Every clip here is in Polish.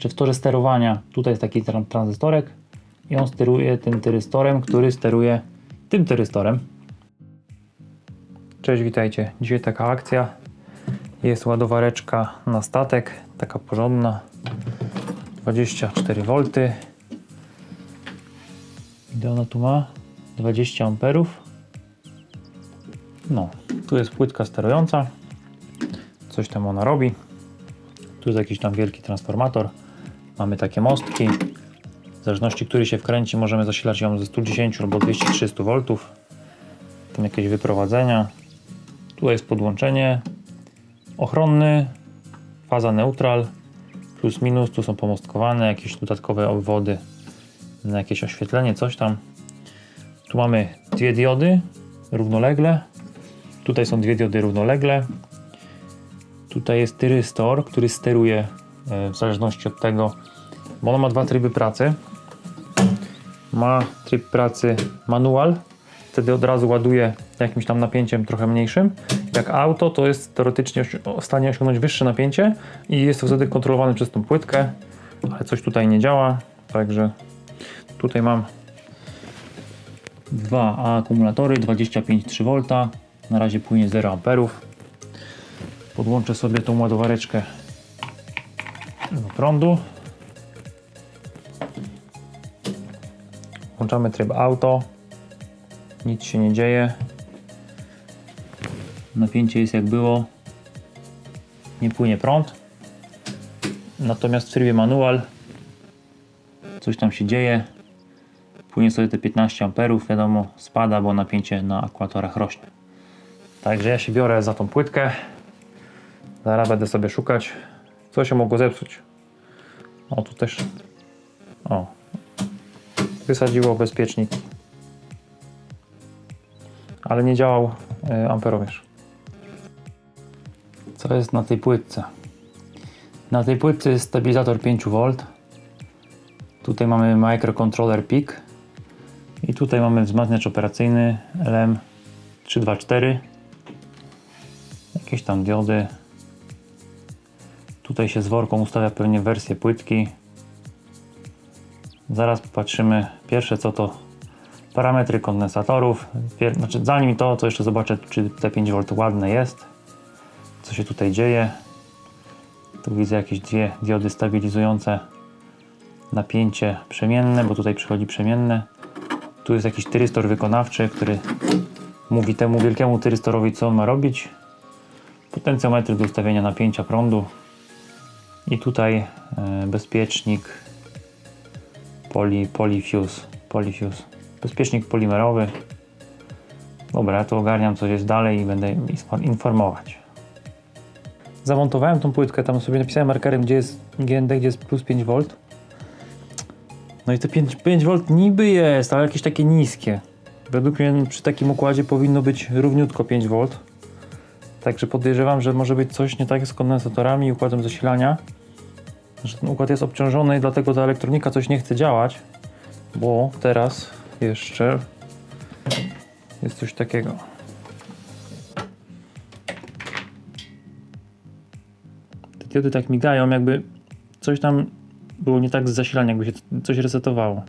znaczy w torze sterowania, tutaj jest taki tran- tranzystorek i on steruje tym tyrystorem, który steruje tym tyrystorem. Cześć, witajcie. Dzisiaj taka akcja. Jest ładowareczka na statek, taka porządna. 24 V. Ile ona tu ma? 20 amperów. No, tu jest płytka sterująca. Coś tam ona robi. Tu jest jakiś tam wielki transformator. Mamy takie mostki. W zależności, który się wkręci, możemy zasilać ją ze 110 albo 230 V. Tam jakieś wyprowadzenia. Tu jest podłączenie ochronny, faza neutral, plus minus. Tu są pomostkowane jakieś dodatkowe obwody na jakieś oświetlenie, coś tam. Tu mamy dwie diody równolegle. Tutaj są dwie diody równolegle. Tutaj jest tyrystor, który steruje e, w zależności od tego, bo ono ma dwa tryby pracy. Ma tryb pracy manual, wtedy od razu ładuje jakimś tam napięciem trochę mniejszym. Jak auto, to jest teoretycznie w stanie osiągnąć wyższe napięcie i jest to wtedy kontrolowane przez tą płytkę, ale coś tutaj nie działa, także tutaj mam dwa akumulatory 25,3 V. Na razie płynie 0 amperów. Podłączę sobie tą ładowareczkę do prądu. Włączamy tryb auto. Nic się nie dzieje. Napięcie jest jak było. Nie płynie prąd. Natomiast w trybie manual coś tam się dzieje. Płynie sobie te 15 amperów, wiadomo, spada, bo napięcie na akumulatorach rośnie. Także ja się biorę za tą płytkę. Zaraz będę sobie szukać, co się mogło zepsuć. O, tu też. O. Wysadziło bezpiecznik. Ale nie działał y, amperomierz. Co jest na tej płytce? Na tej płytce jest stabilizator 5V. Tutaj mamy microcontroller PIC. I tutaj mamy wzmacniacz operacyjny LM324. Jakieś tam diody. Tutaj się z worką ustawia pewnie wersję płytki. Zaraz popatrzymy pierwsze co to parametry kondensatorów. Pier znaczy, zanim to, to jeszcze zobaczę czy te 5V ładne jest. Co się tutaj dzieje. Tu widzę jakieś dwie diody stabilizujące napięcie przemienne, bo tutaj przychodzi przemienne. Tu jest jakiś tyrystor wykonawczy, który mówi temu wielkiemu tyrystorowi, co on ma robić. Potencjometry do ustawienia napięcia prądu. I tutaj e, bezpiecznik poly, polyfuse, polyfuse. Bezpiecznik polimerowy. Dobra, ja tu ogarniam co jest dalej i będę infor- informować. Zamontowałem tą płytkę, tam sobie napisałem markerem, gdzie jest GND, gdzie jest plus 5V. No i te 5, 5V niby jest, ale jakieś takie niskie. Według mnie przy takim układzie powinno być równiutko 5V. Także podejrzewam, że może być coś nie tak z kondensatorami i układem zasilania. Że ten układ jest obciążony i dlatego ta elektronika coś nie chce działać. Bo teraz jeszcze jest coś takiego. Te diody tak migają, jakby coś tam było nie tak z zasilaniem, jakby się coś resetowało.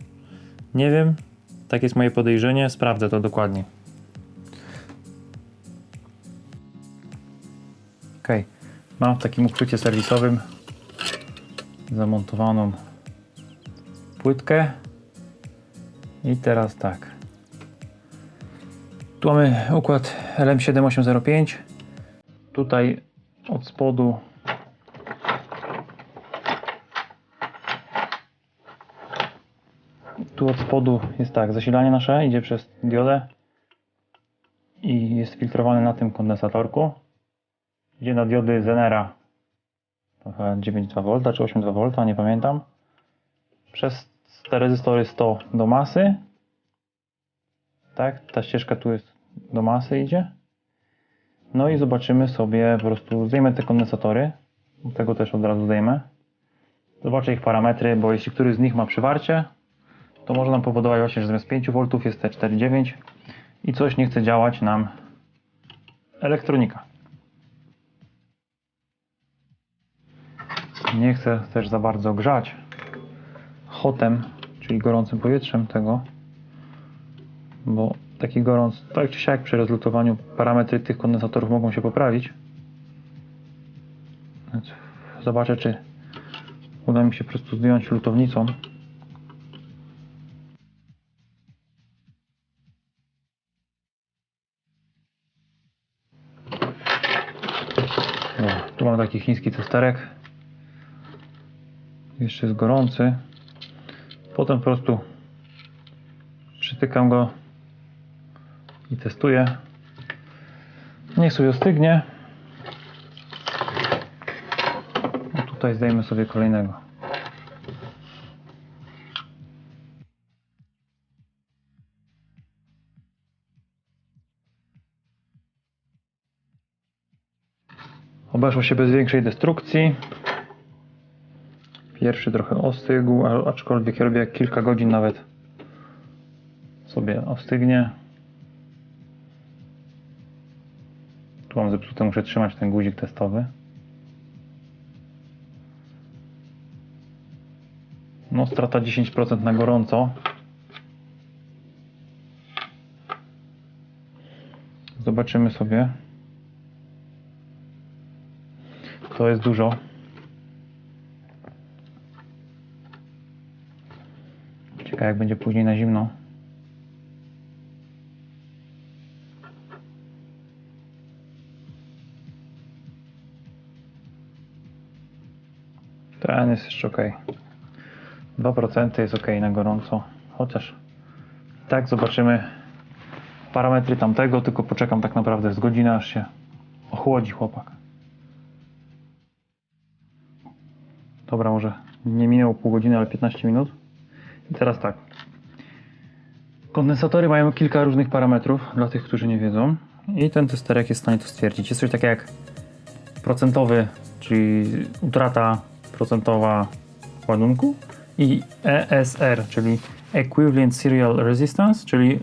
Nie wiem, tak jest moje podejrzenie, sprawdzę to dokładnie. Ok, mam w takim uchwycie serwisowym zamontowaną płytkę i teraz tak. Tu mamy układ LM7805. Tutaj od spodu tu od spodu jest tak, zasilanie nasze idzie przez diodę i jest filtrowane na tym kondensatorku. Idzie na diody Zenera 9,2V czy 8,2V, nie pamiętam. Przez te rezystory 100 do masy. Tak, ta ścieżka tu jest do masy idzie. No i zobaczymy sobie, po prostu zdejmę te kondensatory. Tego też od razu zdejmę. Zobaczę ich parametry, bo jeśli któryś z nich ma przywarcie, to może nam powodować właśnie, że zamiast 5V jest T4,9 i coś nie chce działać nam elektronika. Nie chcę też za bardzo grzać hotem, czyli gorącym powietrzem tego, bo taki gorąc, tak czy siak przy rozlutowaniu parametry tych kondensatorów mogą się poprawić. Więc zobaczę, czy uda mi się po prostu zdjąć lutownicą. Tu mam taki chiński testerek. Jeszcze jest gorący. Potem po prostu przytykam go i testuję. Niech sobie ostygnie. No tutaj zdejmę sobie kolejnego. Obeszło się bez większej destrukcji. Pierwszy trochę ostygł, aczkolwiek ja robię kilka godzin nawet sobie ostygnie. Tu mam zepsute, muszę trzymać ten guzik testowy. No, strata 10% na gorąco. Zobaczymy sobie. To jest dużo. Jak będzie później na zimno. Ten jest jeszcze ok. 2% jest ok na gorąco. Chociaż tak zobaczymy parametry tamtego, tylko poczekam tak naprawdę z godziny aż się ochłodzi chłopak. Dobra, może nie minęło pół godziny, ale 15 minut. Teraz tak. Kondensatory mają kilka różnych parametrów, dla tych, którzy nie wiedzą. I ten testerek jest w stanie to stwierdzić. Jest coś takiego jak procentowy, czyli utrata procentowa ładunku i ESR, czyli Equivalent Serial Resistance, czyli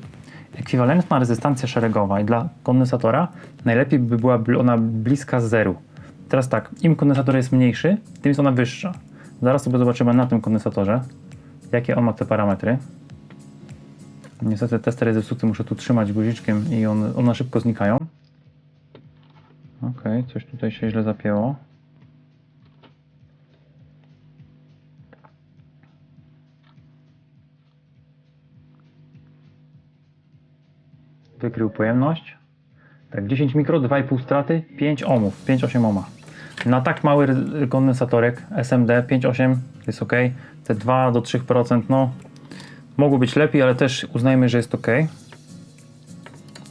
ekwiwalentna rezystancja szeregowa. I dla kondensatora najlepiej by była ona bliska zeru. Teraz tak, im kondensator jest mniejszy, tym jest ona wyższa. Zaraz sobie zobaczymy na tym kondensatorze, jakie on ma te parametry. Niestety tester jest zepsuty, muszę tu trzymać guziczkiem i on, one szybko znikają. Ok, coś tutaj się źle zapięło. Wykrył pojemność. Tak, 10 mikro, 2,5 straty, 5 ohmów, 5,8 ohma. Na tak mały kondensatorek SMD 5,8 jest ok. Te 2 do 3% no mogło być lepiej, ale też uznajmy, że jest ok.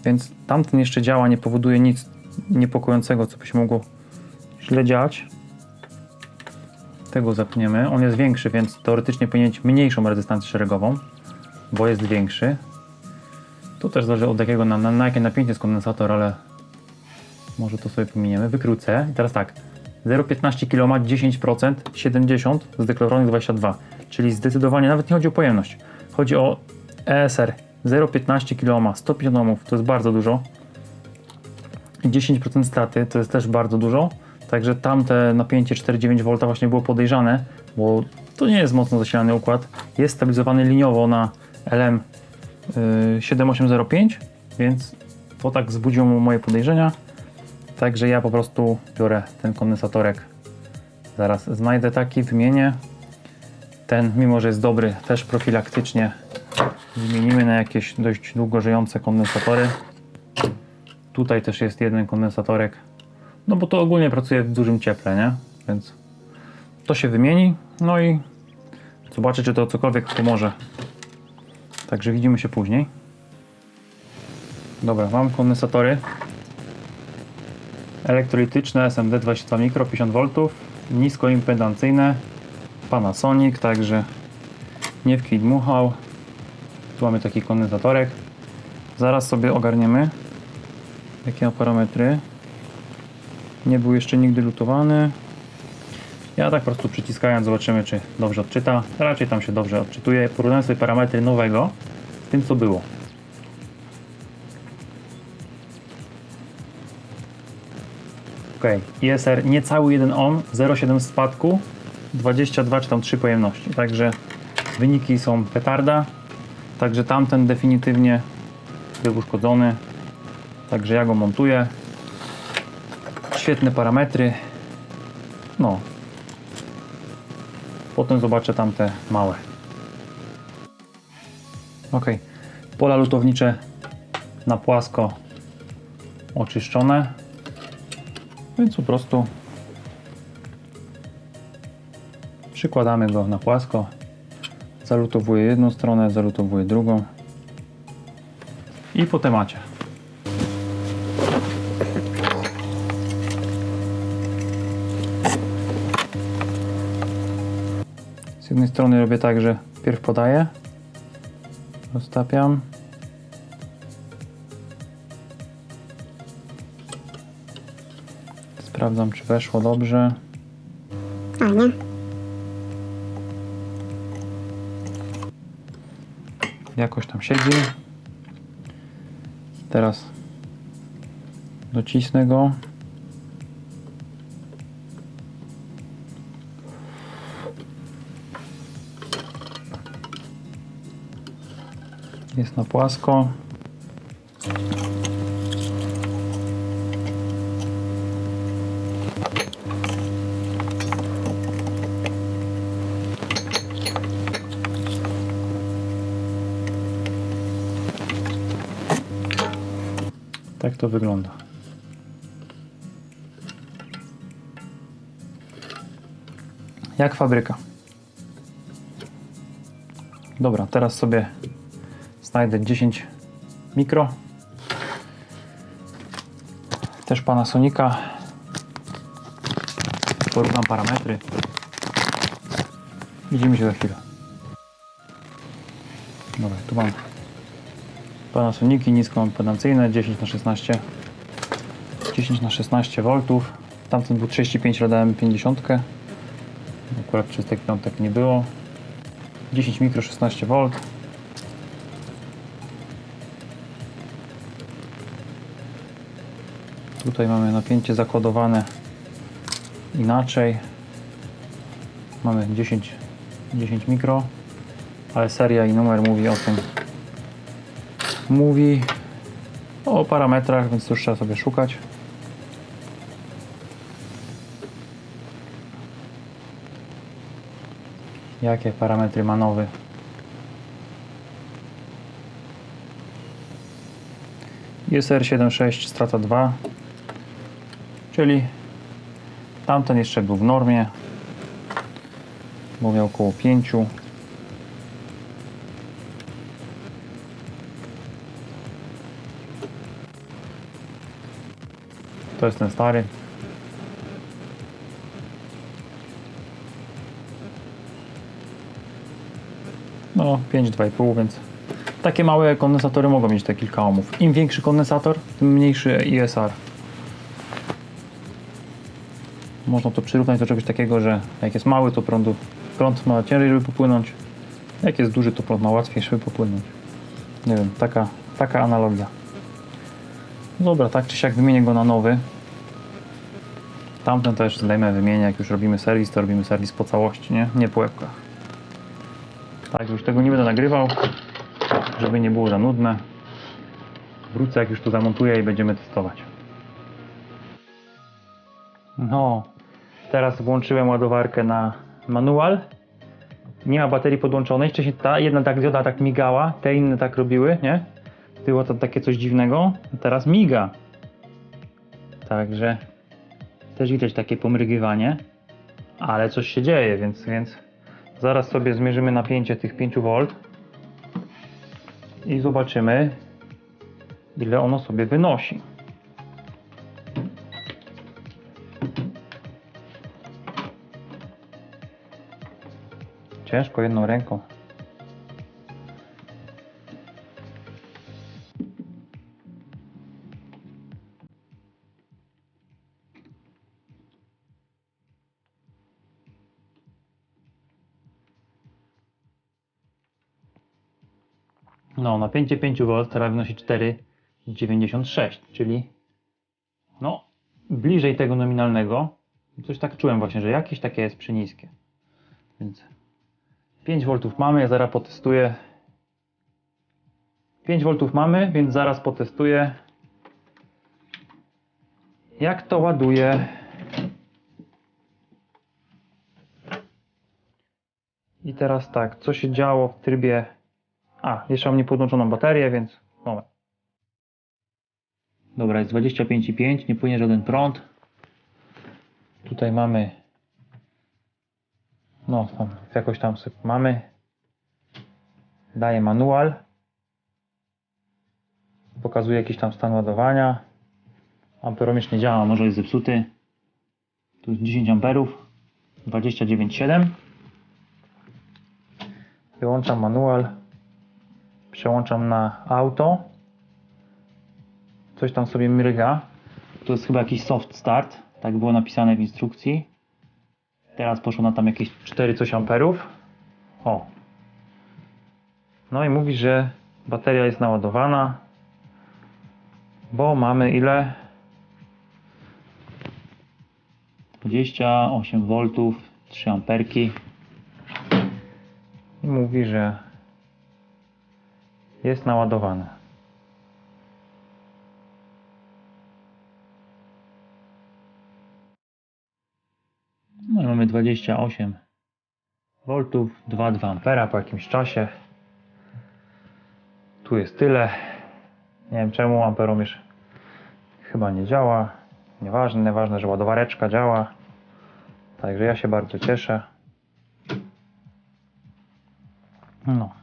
Więc tamten jeszcze działa, nie powoduje nic niepokojącego, co by się mogło źle dziać. Tego zapniemy. On jest większy, więc teoretycznie powinien mieć mniejszą rezystancję szeregową, bo jest większy. Tu też zależy od jakiego, na, na, na jakie napięcie jest kondensator, ale może to sobie pominiemy. Wykrył C. I teraz tak. 0,15 kg, 10%, 70, zdeklarowanych 22. Czyli zdecydowanie nawet nie chodzi o pojemność. Chodzi o ESR. 0,15 kg, 150 ohmów, to jest bardzo dużo. I 10% straty to jest też bardzo dużo. Także tamte napięcie 4,9 V właśnie było podejrzane, bo to nie jest mocno zasilany układ. Jest stabilizowany liniowo na LM y, 7805, więc to tak wzbudziło moje podejrzenia. Także ja po prostu biorę ten kondensatorek. Zaraz znajdę taki, wymienię. Ten, mimo że jest dobry, też profilaktycznie wymienimy na jakieś dość długo żyjące kondensatory. Tutaj też jest jeden kondensatorek. No bo to ogólnie pracuje w dużym cieple, nie? Więc to się wymieni. No i zobaczę, czy to cokolwiek pomoże. Także widzimy się później. Dobra, mam kondensatory elektrolityczne SMD 22 mikro 50 V niskoimpedancyjne Panasonic, także nie w kij dmuchał. Tu mamy taki kondensatorek. Zaraz sobie ogarniemy jakie ma parametry. Nie był jeszcze nigdy lutowany. Ja tak po prostu przyciskając zobaczymy czy dobrze odczyta. Raczej tam się dobrze odczytuje. Porównałem sobie parametry nowego z tym co było Ok, ISR niecały 1 ohm, 0,7 spadku, 22 czy tam 3 pojemności. Także wyniki są petarda. Także tamten definitywnie był uszkodzony. Także ja go montuję. Świetne parametry. No. Potem zobaczę tamte małe. Ok. Pola lutownicze na płasko oczyszczone. Więc po prostu przykładamy go na płasko. Zalutowuję jedną stronę, zalutowuję drugą. I po temacie. Z jednej strony robię tak, że pierw podaję, roztapiam. Sprawdzam, czy weszło dobrze. Fajnie. Jakoś tam siedzi. Teraz docisnę go. Jest na płasko. Tak to wygląda. Jak fabryka. Dobra, teraz sobie znajdę 10 mikro. Też Panasonica. Porównam parametry. Widzimy się za chwilę. Dobra, tu mam Panasoniki niskoimpedancyjne 10 na 16 10 na 16 V tamten był 35 ale dałem 50 akurat czystek piątek nie było. 10 mikro 16 V tutaj mamy napięcie zakodowane inaczej. Mamy 10 10 mikro ale seria i numer mówi o tym mówi o parametrach, więc już trzeba sobie szukać. Jakie parametry ma nowy? ISR 76 strata 2 czyli tamten jeszcze był w normie bo miał około 5 jest ten stary. No, 5,2,5, więc takie małe kondensatory mogą mieć te kilka ohmów. Im większy kondensator, tym mniejszy ISR. Można to przyrównać do czegoś takiego, że jak jest mały, to prądu, prąd ma ciężej, żeby popłynąć. Jak jest duży, to prąd ma łatwiej, żeby popłynąć. Nie wiem, taka, taka analogia. Dobra, tak czy siak wymienię go na nowy. Tamten też zdejmę, wymienię. Jak już robimy serwis, to robimy serwis po całości, nie? Nie po łebkach. Tak, już tego nie będę nagrywał, żeby nie było za nudne. Wrócę, jak już to zamontuję i będziemy testować. No, teraz włączyłem ładowarkę na manual. Nie ma baterii podłączonej. Wcześniej ta jedna tak dioda tak migała, te inne tak robiły, nie? Było to takie coś dziwnego. Teraz miga. Także też widać takie pomrygiwanie. Ale coś się dzieje, więc, więc zaraz sobie zmierzymy napięcie tych 5 V i zobaczymy ile ono sobie wynosi. Ciężko jedną ręką. No, napięcie 5 V teraz wynosi 4,96, czyli no, bliżej tego nominalnego. Coś tak czułem właśnie, że jakieś takie jest przyniskie. Więc 5 V mamy, ja zaraz potestuję. 5 V mamy, więc zaraz potestuję. Jak to ładuje. I teraz tak, co się działo w trybie. A, jeszcze mam niepodłączoną baterię, więc moment. Dobra, jest 25,5, nie płynie żaden prąd. Tutaj mamy. No, tam jakoś tam sobie mamy. Daję manual. Pokazuje jakiś tam stan ładowania. Amperomierz nie działa, może jest zepsuty. Tu jest 10 amperów. 29,7. Wyłączam manual. Przełączam na auto. Coś tam sobie mryga. To jest chyba jakiś soft start. Tak było napisane w instrukcji. Teraz poszło na tam jakieś 4 coś amperów. O. No i mówi, że bateria jest naładowana. Bo mamy ile? 28 V, 3 amperki. I mówi, że jest naładowane. No i mamy 28 V, 2,2 ampera po jakimś czasie. Tu jest tyle. Nie wiem czemu amperomierz chyba nie działa. Nieważne, ważne, że ładowareczka działa. Także ja się bardzo cieszę. No.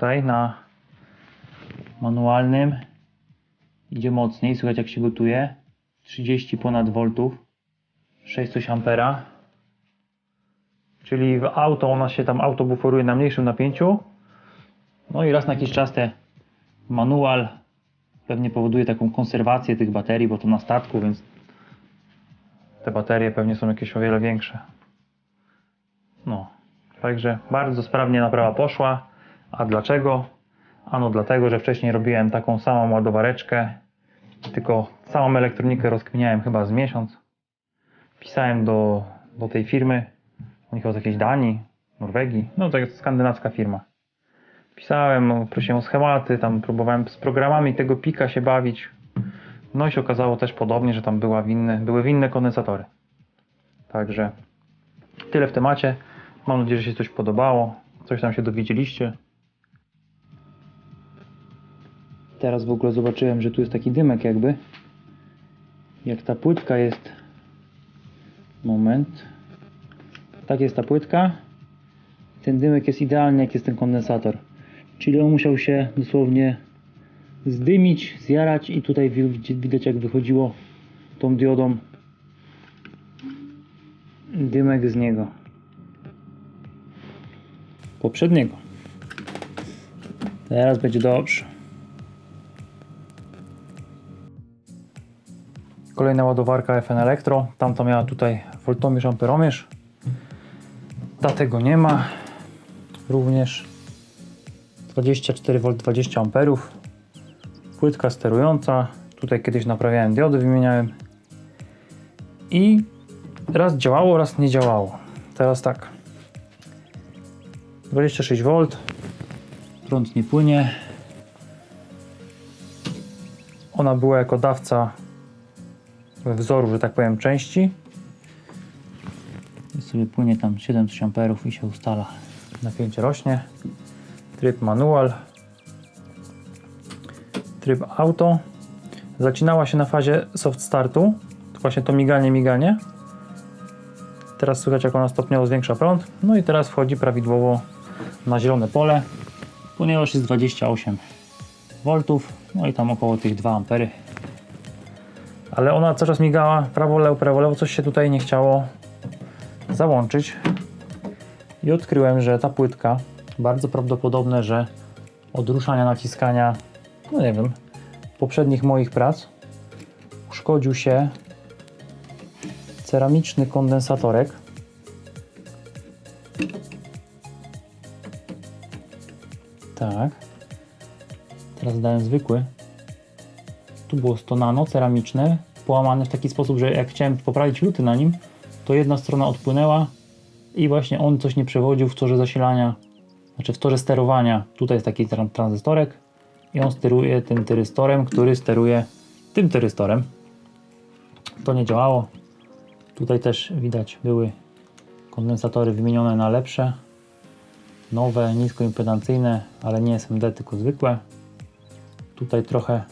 Tutaj na manualnym idzie mocniej. Słychać jak się gotuje. 30 ponad voltów. 600 ampera. Czyli w auto ona się tam auto buforuje na mniejszym napięciu. No i raz na jakiś czas te manual pewnie powoduje taką konserwację tych baterii, bo to na statku, więc te baterie pewnie są jakieś o wiele większe. No, także bardzo sprawnie naprawa poszła. A dlaczego? Ano dlatego, że wcześniej robiłem taką samą ładowareczkę, tylko całą elektronikę rozkminiałem chyba z miesiąc. Pisałem do, do tej firmy, oni chyba z jakiejś Danii, Norwegii, no to jest skandynawska firma. Pisałem, no, prosiłem o schematy, tam próbowałem z programami tego pika się bawić. No i się okazało też podobnie, że tam była winny, były winne kondensatory. Także tyle w temacie. Mam nadzieję, że się coś podobało. Coś tam się dowiedzieliście. Teraz w ogóle zobaczyłem, że tu jest taki dymek jakby. Jak ta płytka jest. Moment. Tak jest ta płytka. Ten dymek jest idealny jak jest ten kondensator. Czyli on musiał się dosłownie zdymić, zjarać i tutaj wi- widać jak wychodziło tą diodą dymek z niego. Poprzedniego. Teraz będzie dobrze. Kolejna ładowarka FN Elektro. Tamta miała tutaj voltomierz, amperomierz. Ta tego nie ma. Również 24V 20 amperów. Płytka sterująca. Tutaj kiedyś naprawiałem diody, wymieniałem. I raz działało, raz nie działało. Teraz tak. 26V. Prąd nie płynie. Ona była jako dawca wzoru, że tak powiem, części. I sobie płynie tam 7000 amperów i się ustala. Napięcie rośnie. Tryb manual. Tryb auto. Zacinała się na fazie soft startu. To właśnie to miganie, miganie. Teraz słychać jak ona stopniowo zwiększa prąd. No i teraz wchodzi prawidłowo na zielone pole. Płynęłość jest 28 V. No i tam około tych 2 ampery. Ale ona cały czas migała prawo, lewo, prawo, lewo. Coś się tutaj nie chciało załączyć. I odkryłem, że ta płytka bardzo prawdopodobne, że od ruszania naciskania, no nie wiem, poprzednich moich prac uszkodził się ceramiczny kondensatorek. Tak. Teraz dałem zwykły. Tu było 100 nano ceramiczne, połamane w taki sposób, że jak chciałem poprawić luty na nim, to jedna strona odpłynęła, i właśnie on coś nie przewodził w torze zasilania, znaczy w torze sterowania. Tutaj jest taki tran- tranzystorek i on steruje tym tyrystorem, który steruje tym tyrystorem. To nie działało. Tutaj też widać były kondensatory wymienione na lepsze, nowe, niskoimpedancyjne, ale nie SMD, tylko zwykłe. Tutaj trochę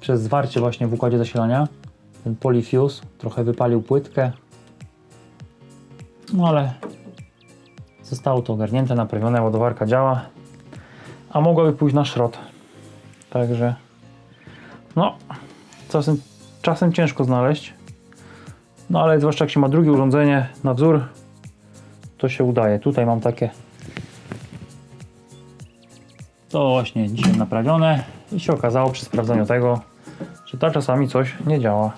przez zwarcie właśnie w układzie zasilania ten polyfuse trochę wypalił płytkę. No ale zostało to ogarnięte, naprawione, ładowarka działa, a mogłaby pójść na szrot. Także no, czasem, czasem ciężko znaleźć. No ale zwłaszcza jak się ma drugie urządzenie na wzór, to się udaje. Tutaj mam takie to właśnie dzisiaj naprawione i się okazało przy sprawdzeniu tego, że ta czasami coś nie działa.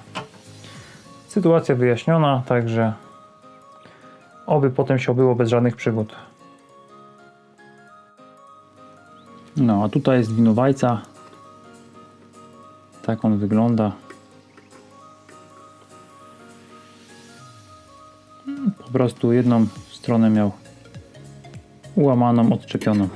Sytuacja wyjaśniona, także oby potem się obyło bez żadnych przygód. No, a tutaj jest winowajca. Tak on wygląda. Po prostu jedną stronę miał ułamaną, odczepioną.